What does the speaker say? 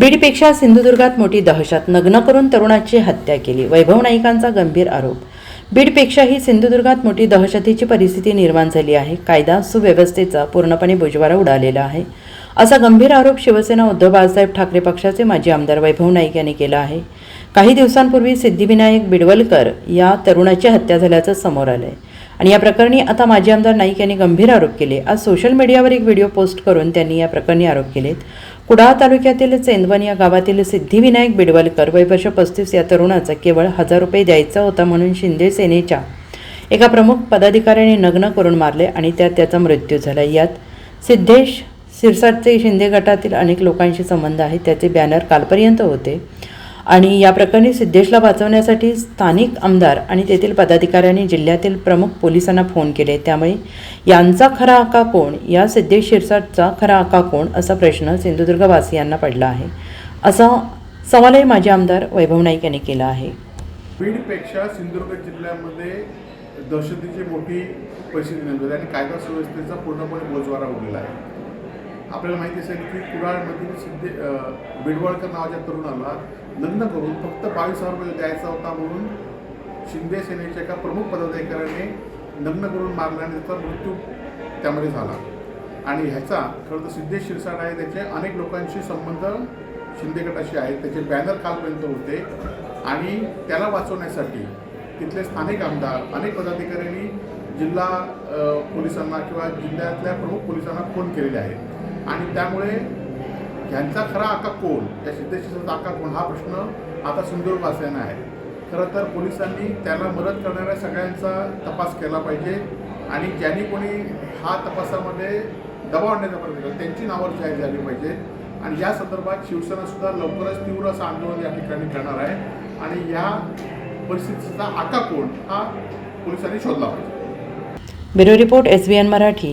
बीडपेक्षा सिंधुदुर्गात मोठी दहशत नग्न करून तरुणाची हत्या केली. वैभव नाईकांचा गंभीर आरोप. बीडपेक्षाही सिंधुदुर्गात मोठी दहशतीची परिस्थिती निर्माण झाली आहे. कायदा सुव्यवस्थेचा पूर्णपणे बुजवारा उडालेला आहे. असा गंभीर आरोप शिवसेना उद्धव बाळासाहेब ठाकरे पक्षाचे माजी आमदार वैभव नाईक यांनी केला आहे. काही दिवसांपूर्वी सिद्धिविनायक बिडवलकर या तरुणाची हत्या झाल्याचं समोर आलंय. आणि या प्रकरणी आता माजी आमदार नाईक यांनी गंभीर आरोप केले. आज सोशल मीडियावर एक व्हिडिओ पोस्ट करून त्यांनी या प्रकरणी आरोप केलेत. कुडाळ तालुक्यातील चेंदवन या गावातील सिद्धिविनायक बिडवलकर वय वर्ष पस्तीस या तरुणाचा केवळ हजार रुपये द्यायचा होता म्हणून शिंदे सेनेच्या एका प्रमुख पदाधिकाऱ्याने नग्न करून मारले आणि त्यात त्याचा मृत्यू झाला. यात सिद्धेश सिरसाटचे शिंदे गटातील अनेक लोकांशी संबंध आहे. त्याचे बॅनर कालपर्यंत होते. आणि या प्रकरणी सिद्धेशला वाचवण्यासाठी स्थानिक आमदार आणि तेथील पदाधिकाऱ्यांनी जिल्ह्यातील प्रमुख पोलिसांना फोन केले. त्यामुळे यांचा खरा आका कोण? या सिद्धेश शिरसाटचा खरा आका कोण? असा प्रश्न सिंधुदुर्गवासियांना पडला आहे. असा सवालही माजी आमदार वैभव नाईक यांनी केला आहे. बीडपेक्षा सिंधुदुर्ग जिल्ह्यामध्ये दहशतीची मोठी परिस्थिती निर्माण आणि कायदा सुव्यवस्थेचा पूर्णपणे बोजवारा उडलेला आहे. आपल्याला माहिती असेल की कुडाळमधील सिद्धे बिडवळकर नावाच्या तरुणाला लग्न करून फक्त बावीस हजार रुपये द्यायचा होता म्हणून शिंदे सेनेच्या एका प्रमुख पदाधिकाऱ्याने लग्न करून मारल्याने त्याचा मृत्यू त्यामध्ये झाला. आणि ह्याचा खरं तर सिद्धेश शिरसाट आहे त्याचे अनेक लोकांशी संबंध शिंदे गटाशी आहेत त्याचे बॅनर कालपर्यंत होते. आणि त्याला वाचवण्यासाठी तिथले स्थानिक आमदार अनेक पदाधिकाऱ्यांनी जिल्हा पोलिसांना किंवा जिल्ह्यातल्या प्रमुख पोलिसांना फोन केलेले आहेत. आणि त्यामुळे ह्यांचा खरा आका कोण? त्या सिद्धेश्वराचा आका कोण? हा प्रश्न आता सिंधुदुर्गवासियांना आहे. खरं तर पोलिसांनी त्याला मदत करणाऱ्या सगळ्यांचा तपास केला पाहिजे आणि ज्यांनी कोणी हा तपासामध्ये दबाव आणण्याचा प्रयत्न केला त्यांची नावं जाहीर झाली पाहिजेत. आणि या संदर्भात शिवसेनासुद्धा लवकरच तीव्र असं आंदोलन या ठिकाणी करणार आहे. आणि या परिस्थितीचा आका कोण? हा पोलिसांनी शोधला पाहिजे. Bureau report S B N Marathi.